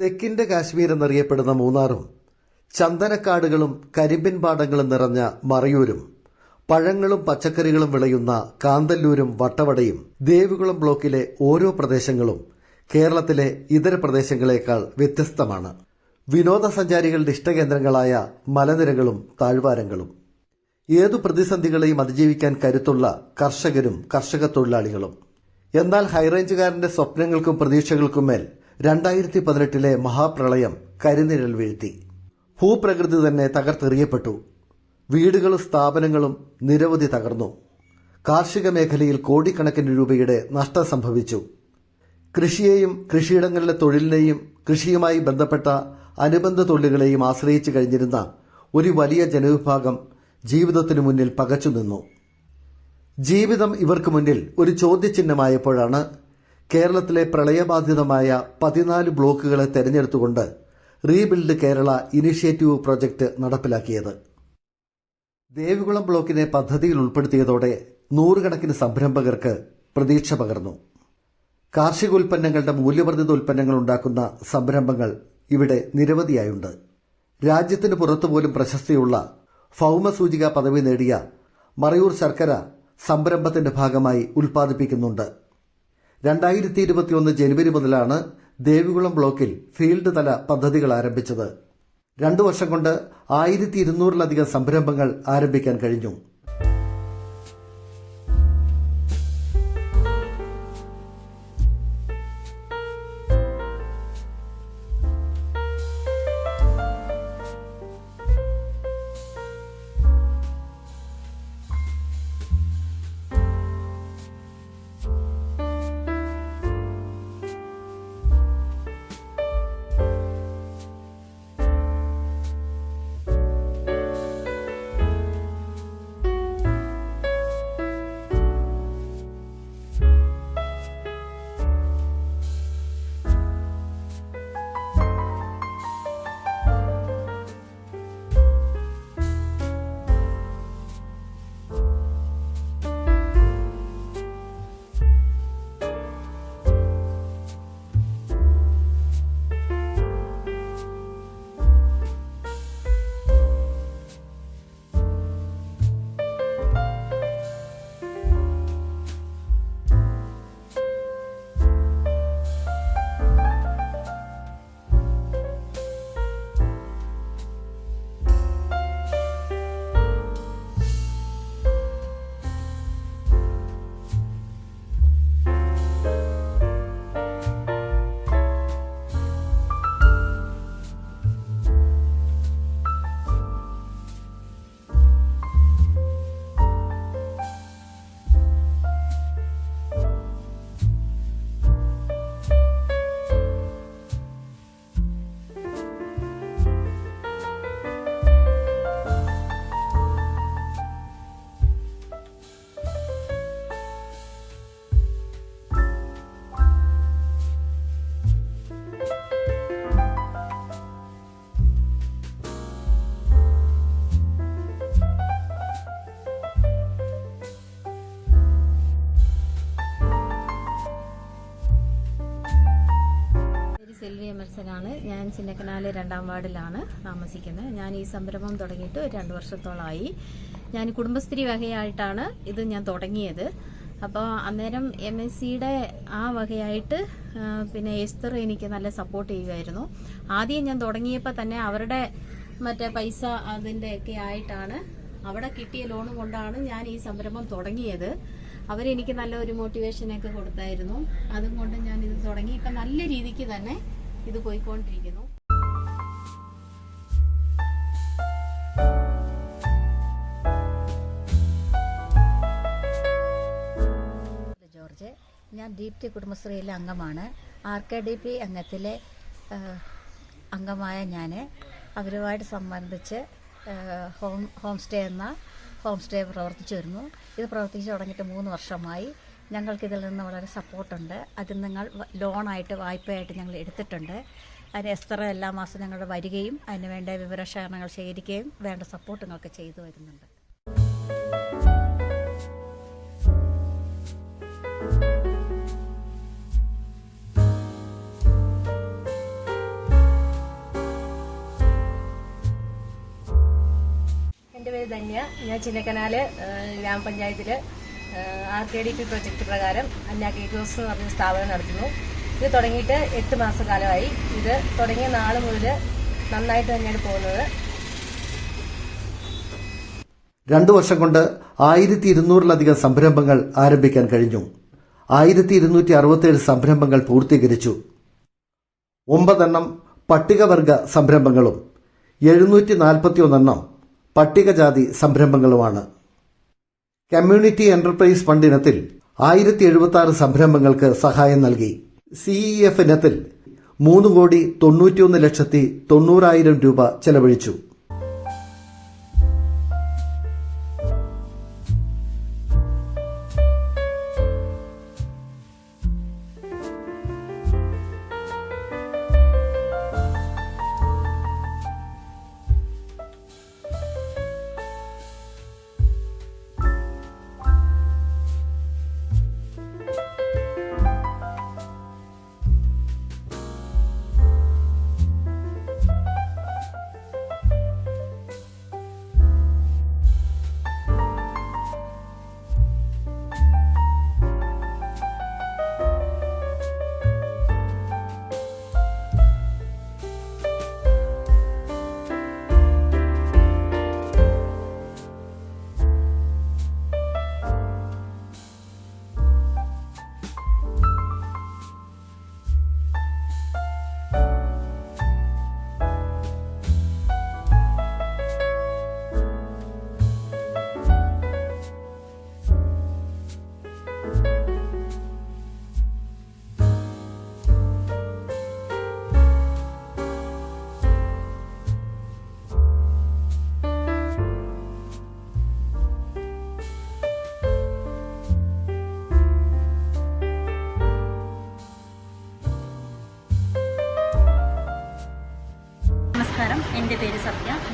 തെക്കിന്റെ കാശ്മീർ എന്നറിയപ്പെടുന്ന മൂന്നാറും ചന്ദനക്കാടുകളും കരിമ്പിൻ പാടങ്ങളും നിറഞ്ഞ മറയൂരും പഴങ്ങളും പച്ചക്കറികളും വിളയുന്ന കാന്തല്ലൂരും വട്ടവടയും ദേവികുളം ബ്ലോക്കിലെ ഓരോ പ്രദേശങ്ങളും കേരളത്തിലെ ഇതര പ്രദേശങ്ങളെക്കാൾ വ്യത്യസ്തമാണ്. വിനോദസഞ്ചാരികളുടെ ഇഷ്ടകേന്ദ്രങ്ങളായ മലനിരകളും താഴ്വാരങ്ങളും. ഏതു പ്രതിസന്ധികളെയും അതിജീവിക്കാൻ കരുത്തുള്ള കർഷകരും കർഷക തൊഴിലാളികളും എന്നാൽ ഹൈറേഞ്ചുകാരന്റെ സ്വപ്നങ്ങൾക്കും പ്രതീക്ഷകൾക്കും മേൽ രണ്ടായിരത്തി പതിനെട്ടിലെ മഹാപ്രളയം കരിനിഴൽ വീഴ്ത്തി. ഭൂപ്രകൃതി തന്നെ തകർത്തെറിയപ്പെട്ടു. വീടുകളും സ്ഥാപനങ്ങളും നിരവധി തകർന്നു. കാർഷിക മേഖലയിൽ കോടിക്കണക്കിന് രൂപയുടെ നഷ്ടം സംഭവിച്ചു. കൃഷിയെയും കൃഷിയിടങ്ങളിലെ തൊഴിലിനെയും കൃഷിയുമായി ബന്ധപ്പെട്ട അനുബന്ധ തൊഴിലുകളെയും ആശ്രയിച്ചു കഴിഞ്ഞിരുന്ന ഒരു വലിയ ജനവിഭാഗം ജീവിതത്തിനു മുന്നിൽ പകച്ചു നിന്നു ജീവിതം ഇവർക്ക് മുന്നിൽ ഒരു ചോദ്യചിഹ്നമായപ്പോഴാണ് കേരളത്തിലെ പ്രളയബാധിതമായ പതിനാല് ബ്ലോക്കുകളെ തെരഞ്ഞെടുത്തുകൊണ്ട് റീബിൽഡ് കേരള ഇനിഷ്യേറ്റീവ് പ്രൊജക്ട് നടപ്പിലാക്കിയത്. ദേവികുളം ബ്ലോക്കിനെ പദ്ധതിയിൽ ഉൾപ്പെടുത്തിയതോടെ നൂറുകണക്കിന് സംരംഭകർക്ക് പ്രതീക്ഷ പകർന്നു. കാർഷിക ഉൽപ്പന്നങ്ങളുടെ മൂല്യവർദ്ധിത ഉൽപ്പന്നങ്ങൾ ഉണ്ടാക്കുന്ന സംരംഭങ്ങൾ ഇവിടെ നിരവധിയായുണ്ട്. രാജ്യത്തിന് പുറത്തുപോലും പ്രശസ്തിയുള്ള ഭൗമസൂചിക പദവി നേടിയ മറയൂർ ശർക്കര സംരംഭത്തിന്റെ ഭാഗമായി ഉൽപ്പാദിപ്പിക്കുന്നുണ്ട്. രണ്ടായിരത്തി ഇരുപത്തിയൊന്ന് ജനുവരി മുതലാണ് ദേവികുളം ബ്ലോക്കിൽ ഫീൽഡ് തല പദ്ധതികൾ ആരംഭിച്ചത്. രണ്ടു വർഷം കൊണ്ട് ആയിരത്തി ഇരുന്നൂറിലധികം സംരംഭങ്ങൾ ആരംഭിക്കാൻ കഴിഞ്ഞു. എമർസനാണ് ഞാൻ ചിന്നക്കനാല് രണ്ടാം വാർഡിലാണ് താമസിക്കുന്നത്. ഞാൻ ഈ സംരംഭം തുടങ്ങിയിട്ട് രണ്ട് വർഷത്തോളമായി ഞാൻ കുടുംബശ്രീ വകയായിട്ടാണ് ഇത് ഞാൻ തുടങ്ങിയത്. അപ്പോൾ അന്നേരം എം എസ് സിയുടെ ആ വകയായിട്ട് പിന്നെ എസ്തർ എനിക്ക് നല്ല സപ്പോർട്ട് ചെയ്യുമായിരുന്നു ആദ്യം ഞാൻ തുടങ്ങിയപ്പോൾ തന്നെ അവരുടെ മറ്റേ പൈസ അതിന്റെ ഒക്കെ ആയിട്ടാണ് അവിടെ കിട്ടിയ ലോൺ കൊണ്ടാണ് ഞാൻ ഈ സംരംഭം തുടങ്ങിയത്. അവരെനിക്ക് നല്ല ഒരു മോട്ടിവേഷനൊക്കെ കൊടുത്തായിരുന്നു. അതും കൊണ്ട് ഞാൻ ഇത് തുടങ്ങി. ഇപ്പം നല്ല രീതിക്ക് തന്നെ ഇത് പോയിക്കൊണ്ടിരിക്കുന്നു. ജോർജ് ഞാൻ ദീപ്തി കുടുംബശ്രീയിലെ അംഗമാണ്. ആർ കെ ഡി പി അംഗത്തിലെ അംഗമായ ഞാൻ അവരുമായിട്ട് സംബന്ധിച്ച് ഹോം ഹോം സ്റ്റേ എന്ന ഹോം സ്റ്റേ പ്രവർത്തിച്ചു വരുന്നു. ഇത് പ്രവർത്തിച്ച് തുടങ്ങിയിട്ട് മൂന്ന് വർഷമായി. ഞങ്ങൾക്കിതിൽ നിന്ന് വളരെ സപ്പോർട്ടുണ്ട്. അത് നിങ്ങൾ ലോണായിട്ട് വായ്പയായിട്ട് ഞങ്ങൾ എടുത്തിട്ടുണ്ട്. അതിന് എസ്തറ എല്ലാ മാസവും ഞങ്ങൾ വരികയും അതിന് വേണ്ട വിവരശേഖരണങ്ങൾ ശേഖരിക്കുകയും വേണ്ട സപ്പോർട്ട് നിങ്ങൾക്ക് ചെയ്തു വരുന്നുണ്ട്. എന്റെ പേര് ധന്യ. ഞാൻ ചിന്നക്കനാല് ഗ്രാമപഞ്ചായത്തിൽ R K D P project പ്രകാരം അന്ന കേക്ക്സ് എന്ന് പറഞ്ഞ സ്ഥാപനം നടത്തുന്നു. ഇത് തുടങ്ങിയിട്ട് എട്ട് മാസക്കാലമായി ഇത് തുടങ്ങിയ നാൾ മുതൽ നന്നായിട്ട് തന്നെയാണ് പോകുന്നത്. രണ്ടു വർഷം കൊണ്ട് ആയിരത്തി ഇരുന്നൂറിലധികം സംരംഭങ്ങൾ ആരംഭിക്കാൻ കഴിഞ്ഞു. ആയിരത്തി ഇരുന്നൂറ്റി അറുപത്തേഴ് സംരംഭങ്ങൾ പൂർത്തീകരിച്ചു. ഒമ്പതെണ്ണം പട്ടികവർഗ സംരംഭങ്ങളും എഴുന്നൂറ്റി നാൽപ്പത്തി ഒന്നെണ്ണം പട്ടികജാതി സംരംഭങ്ങളുമാണ്. കമ്മ്യൂണിറ്റി എന്റർപ്രൈസ് ഫണ്ട് ഇനത്തിൽ ആയിരത്തി എഴുപത്തി ആറ് സംരംഭങ്ങൾക്ക് സഹായം നൽകി. സിഇഎഫ് ഇനത്തിൽ മൂന്ന് കോടി തൊണ്ണൂറ്റിയൊന്ന് ലക്ഷത്തി തൊണ്ണൂറായിരം രൂപ ചെലവഴിച്ചു.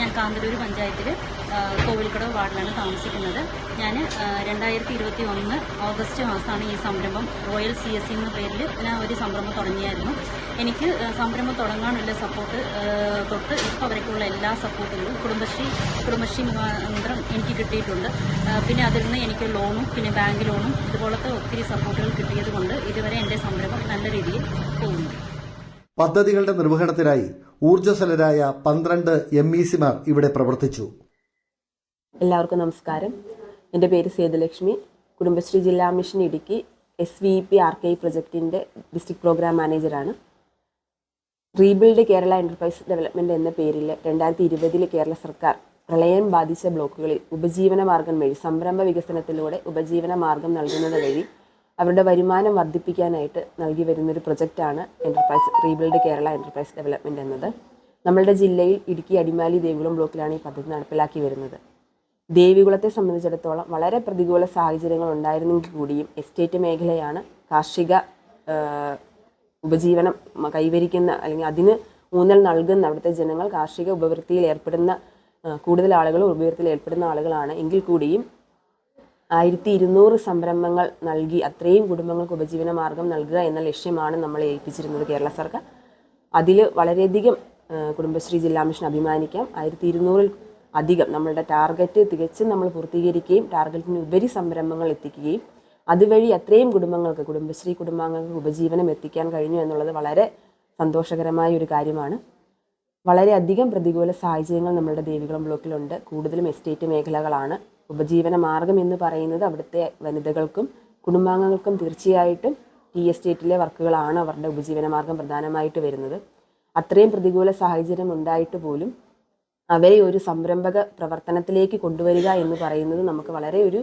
ഞാൻ കാന്തല്ലൂർ പഞ്ചായത്തിൽ കോവിൽക്കടവ് വാർഡിലാണ് താമസിക്കുന്നത്. ഞാൻ രണ്ടായിരത്തി ഇരുപത്തി ഒന്ന് ഓഗസ്റ്റ് മാസമാണ് ഈ സംരംഭം റോയൽ സി എസ് സി എന്ന പേരിൽ ഞാൻ ഒരു സംരംഭം തുടങ്ങിയായിരുന്നു. എനിക്ക് സംരംഭം തുടങ്ങാനുള്ള സപ്പോർട്ട് തൊട്ട് ഇപ്പോൾ വരയ്ക്കുള്ള എല്ലാ സപ്പോർട്ടുകളും കുടുംബശ്രീ കുടുംബശ്രീ മുഖാന്തരം എനിക്ക് കിട്ടിയിട്ടുണ്ട്. പിന്നെ അതിൽ നിന്ന് എനിക്ക് ലോണും പിന്നെ ബാങ്ക് ലോണും ഇതുപോലത്തെ ഒത്തിരി സപ്പോർട്ടുകൾ കിട്ടിയതുകൊണ്ട് ഇതുവരെ എന്റെ സംരംഭം നല്ല രീതിയിൽ പോകുന്നു. പദ്ധതികളുടെ നിർവഹണത്തിനായി ഊർജസ്വലരായ പന്ത്രണ്ട് എം ഇ സിമാർ ഇവിടെ പ്രവർത്തിച്ചു. എല്ലാവർക്കും നമസ്കാരം. എന്റെ പേര് സേതുലക്ഷ്മി. കുടുംബശ്രീ ജില്ലാ mission Idukki S V P R K പ്രൊജക്റ്റിന്റെ ഡിസ്ട്രിക്ട് പ്രോഗ്രാം മാനേജറാണ്. റീബിൽഡ് കേരള എന്റർപ്രൈസ് ഡെവലപ്മെന്റ് എന്ന പേരിൽ രണ്ടായിരത്തി ഇരുപതിൽ കേരള സർക്കാർ പ്രളയം ബാധിച്ച ബ്ലോക്കുകളിൽ ഉപജീവന മാർഗം വഴി സംരംഭ വികസനത്തിലൂടെ ഉപജീവന മാർഗം നൽകുന്നത് വഴി അവരുടെ വരുമാനം വർദ്ധിപ്പിക്കാനായിട്ട് നൽകി വരുന്നൊരു പ്രൊജക്റ്റാണ് enterprise rebuild Kerala enterprise development എന്നത്. നമ്മളുടെ ജില്ലയിൽ ഇടുക്കി അടിമാലി ദേവികുളം ബ്ലോക്കിലാണ് ഈ പദ്ധതി നടപ്പിലാക്കി വരുന്നത്. ദേവികുളത്തെ സംബന്ധിച്ചിടത്തോളം വളരെ പ്രതികൂല സാഹചര്യങ്ങൾ ഉണ്ടായിരുന്നെങ്കിൽ കൂടിയും എസ്റ്റേറ്റ് മേഖലയാണ് കാർഷിക ഉപജീവനം കൈവരിക്കുന്ന അല്ലെങ്കിൽ അതിന് ഊന്നൽ നൽകുന്ന അവിടുത്തെ ജനങ്ങൾ കാർഷിക ഉപവൃത്തിയിൽ ഏർപ്പെടുന്ന കൂടുതൽ ആളുകൾ ഉപവൃത്തിയിൽ ഏർപ്പെടുന്ന ആളുകളാണ് എങ്കിൽ കൂടിയും ആയിരത്തി ഇരുന്നൂറ് സംരംഭങ്ങൾ നൽകി അത്രയും കുടുംബങ്ങൾക്ക് ഉപജീവന മാർഗം നൽകുക എന്ന ലക്ഷ്യമാണ് നമ്മൾ ഏൽപ്പിച്ചിരുന്നത് കേരള സർക്കാർ. അതിൽ വളരെയധികം കുടുംബശ്രീ ജില്ലാ മിഷൻ അഭിമാനിക്കാം. ആയിരത്തി ഇരുന്നൂറിൽ അധികം നമ്മളുടെ ടാർഗറ്റ് തികച്ചും നമ്മൾ പൂർത്തീകരിക്കുകയും ടാർഗറ്റിന് ഉപരി സംരംഭങ്ങൾ എത്തിക്കുകയും അതുവഴി അത്രയും കുടുംബങ്ങൾക്ക് കുടുംബശ്രീ കുടുംബാംഗങ്ങൾക്ക് ഉപജീവനം എത്തിക്കാൻ കഴിഞ്ഞു എന്നുള്ളത് വളരെ സന്തോഷകരമായ ഒരു കാര്യമാണ്. വളരെയധികം പ്രതികൂല സാഹചര്യങ്ങൾ നമ്മളുടെ ദേവികുളം ബ്ലോക്കിലുണ്ട്. കൂടുതലും എസ്റ്റേറ്റ് മേഖലകളാണ്. ഉപജീവന മാർഗം എന്ന് പറയുന്നത് അവിടുത്തെ വനിതകൾക്കും കുടുംബാംഗങ്ങൾക്കും തീർച്ചയായിട്ടും ടി എസ്റ്റേറ്റിലെ വർക്കുകളാണ് അവരുടെ ഉപജീവന മാർഗം പ്രധാനമായിട്ട് വരുന്നത്. അത്രയും പ്രതികൂല സാഹചര്യം ഉണ്ടായിട്ട് പോലും അവരെ ഒരു സംരംഭക പ്രവർത്തനത്തിലേക്ക് കൊണ്ടുവരിക എന്ന് പറയുന്നത് നമുക്ക് വളരെ ഒരു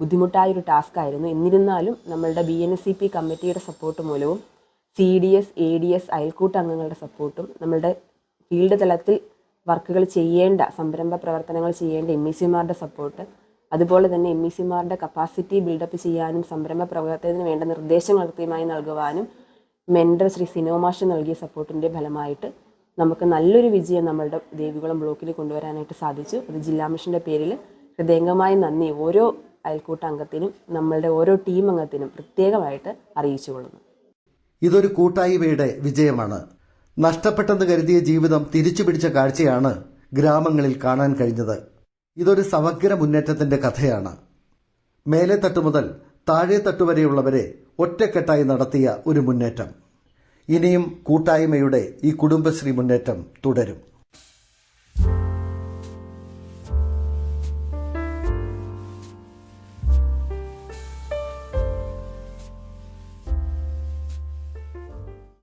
ബുദ്ധിമുട്ടായ ഒരു ടാസ്ക് ആയിരുന്നു. എന്നിരുന്നാലും നമ്മളുടെ B N S C P കമ്മിറ്റിയുടെ സപ്പോർട്ട് മൂലവും C D S A D S അയൽക്കൂട്ട അംഗങ്ങളുടെ സപ്പോർട്ടും നമ്മളുടെ ഫീൽഡ് തലത്തിൽ വർക്കുകൾ ചെയ്യേണ്ട സംരംഭ പ്രവർത്തനങ്ങൾ ചെയ്യേണ്ട എം ഇ സിമാരുടെ സപ്പോർട്ട് അതുപോലെ തന്നെ എം ഇ സിമാരുടെ കപ്പാസിറ്റി ബിൽഡപ്പ് ചെയ്യാനും സംരംഭ പ്രവർത്തനത്തിന് വേണ്ട നിർദ്ദേശങ്ങൾ കൃത്യമായി നൽകുവാനും മെൻഡർ ശ്രീ സിനോമാഷ് നൽകിയ സപ്പോർട്ടിന്റെ ഫലമായിട്ട് നമുക്ക് നല്ലൊരു വിജയം നമ്മളുടെ ദേവികുളം ബ്ലോക്കിൽ കൊണ്ടുവരാനായിട്ട് സാധിച്ചു. അത് ജില്ലാ മിഷന്റെ പേരിൽ ഹൃദയംഗമായ നന്ദി ഓരോ അയൽക്കൂട്ട അംഗത്തിനും നമ്മളുടെ ഓരോ ടീം അംഗത്തിനും പ്രത്യേകമായിട്ട് അറിയിച്ചു കൊള്ളുന്നു ഇതൊരു കൂട്ടായ്മയുടെ വിജയമാണ്. നഷ്ടപ്പെട്ടെന്ന് കരുതിയ ജീവിതം തിരിച്ചു പിടിച്ച കാഴ്ചയാണ് ഗ്രാമങ്ങളിൽ കാണാൻ കഴിഞ്ഞത്. ഇതൊരു സമഗ്ര മുന്നേറ്റത്തിന്റെ കഥയാണ്. മേലെ മുതൽ താഴെ തട്ടുവരെയുള്ളവരെ ഒറ്റക്കെട്ടായി നടത്തിയ ഒരു മുന്നേറ്റം. ഇനിയും കൂട്ടായ്മയുടെ ഈ കുടുംബശ്രീ മുന്നേറ്റം തുടരും.